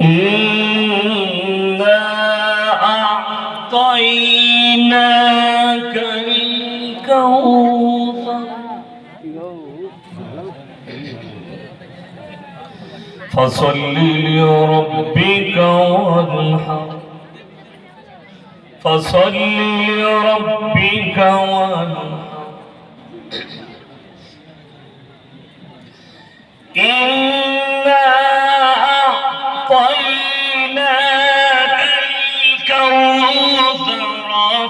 إنا أعطيناك الكوثر. فصل لربك وانحر. فصل لربك وانحر إنا أعطيناك الكوثر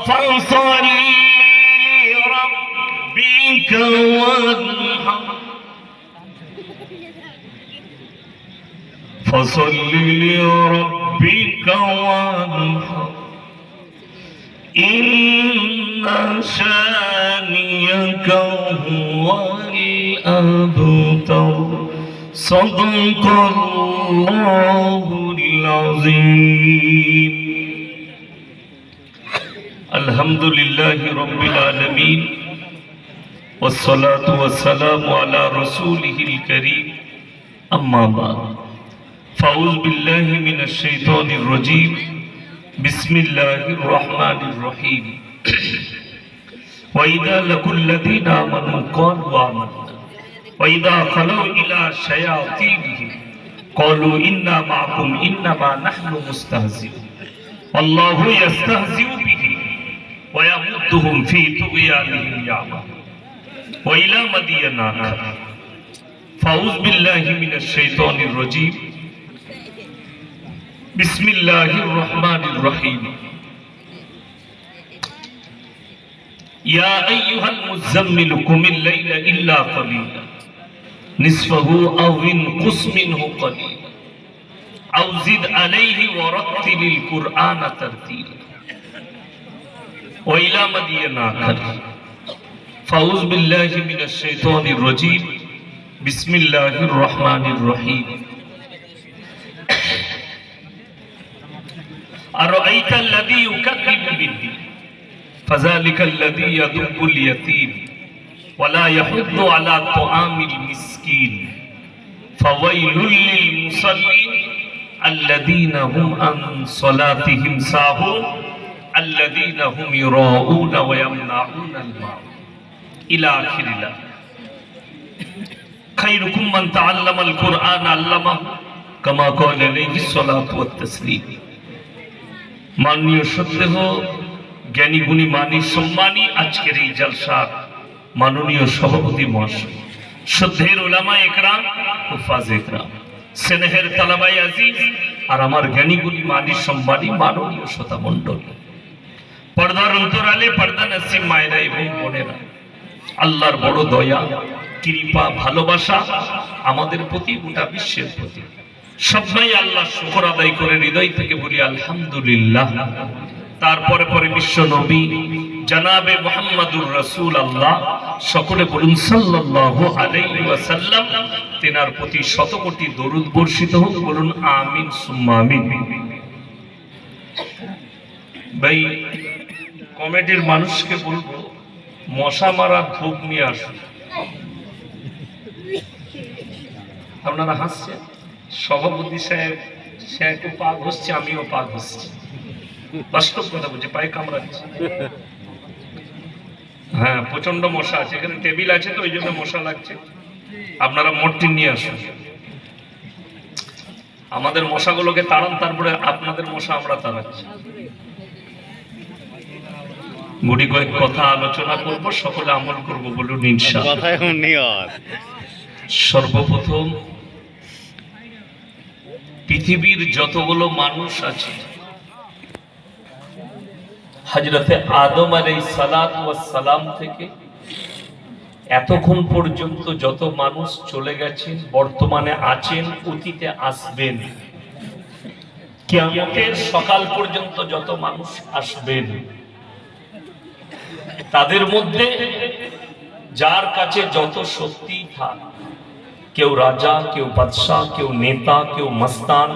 فصل لربك وانحر فصل لربك وانحر إن شانيك هو الأبتر صدق الله العظيم. الحمد لله رب العالمين. والصلاة والسلام على رسوله الكريم. أما بعد. فأعوذ بالله من الشيطان الرجيم. بسم الله الرحمن الرحيم. وإذا لقوا الذين آمنوا قالوا آمنا وإذا خلوا إلى شياطينهم قالوا إنا معكم إنما نحن مستهزئون والله يستهزئ به ويمدهم في طغيانهم يعمهون وإلى مدين آخر فأعوذ بالله من الشيطان الرجيم بسم الله الرحمن الرحيم يا أيها المزمل قم الليل إلا قليلا. نصفه أو انقص منه قليلا. أو زد عليه ورتل القرآن ترتيلا. وإلى مدين آخر. فأعوذ بالله من الشيطان الرجيم. بسم الله الرحمن الرحيم. أرأيت الذي يكذب بالدين؟ فذلك الذي يدب اليتيم ولا يحض على طعام المسكين فويل للمصلين الذين هم عن صلاتهم ساهون الذين هم يراءون ويمنعون الماء إلى آخر الله خيركم من تعلم القرآن علمه كما قال عليه الصلاة والتسليم মাননীয় সত্যহ জ্ঞানী, গুণী, মানি, সম্মানী আজকের এই জলসার মাননীয় সভাপতি মহাশয় শ্রদ্ধের ওলামা একরাম, হুফাজ একরাম, স্নেহের তালাবাই আজিজ আর আমার জ্ঞানী, গুণী, মানি, সম্মানী মাননীয় শ্রোতা মণ্ডল পর্দার অন্তরালে পর্দা নাসিম মায়েরা এবং বোনেরা, আল্লাহর বড় দয়া, কৃপা, ভালোবাসা আমাদের প্রতি, গোটা বিশ্বের প্রতি। সবাই আল্লাহ শুকর আদায় করে, হৃদয় থেকে বলি, আলহামদুলিল্লাহ। তারপরে পরে বিশ্ব নবী, জানাবে মোহাম্মদুর রসুল আল্লাহ সকলে বলুন সাল্লাল্লাহু আলাইহি ওয়াসাল্লাম, তেনার প্রতি শত কোটি দরুদ বর্ষিত হোক, বলুন আমিন, সুম্মা আমিন। ভাই, কমেডির মানুষকে বলব, মশা মারার ধূপ নিয়ে আসুন। আপনারা হাসছেন? সভাপতি সাহেব সে একটু পা ঘষছে আমিও পা ঘষছি বাস্তব কথা বলছি পায়ে হ্যাঁ প্রচণ্ড মশা আছে। এখানে টেবিল আছে তো ওই জন্য মশা লাগছে। আপনারা মর্টিন নিয়ে আসুন। আমাদের মশাগুলোকে তাড়ান তারপরে আপনাদের মশা আমরা তাড়াচ্ছি। গুটি কয়েক কথা আলোচনা করব সকলে আমল করব বলুন সর্বপ্রথম পৃথিবীর যতগুলো মানুষ আছে হাজরতে আদম আলাই সালাত সালাম থেকে এতক্ষণ পর্যন্ত যত মানুষ চলে গেছেন, বর্তমানে আছেন, অতীতে আসবেন। কিয়ামতের সকাল পর্যন্ত যত মানুষ আসবেন, তাদের মধ্যে যার কাছে যত শক্তি থাক, কেউ রাজা, কেউ বাদশাহ, কেউ নেতা, কেউ মস্তান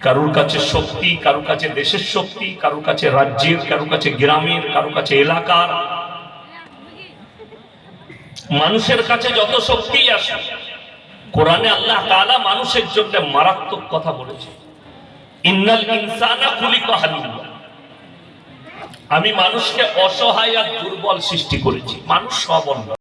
কারোর কাছে শক্তি, কারোর কাছে দেশের শক্তি, কারোর কাছে রাজ্যের, কারোর কাছে গ্রামের, কারোর কাছে এলাকার। মানুষের কাছে যত শক্তি আসে, কোরআনে আল্লাহ তাআলা মানুষের জন্য মারাত্মক কথা বলেছে। আমি মানুষকে অসহায় আর দুর্বল সৃষ্টি করেছি। মানুষ সবল।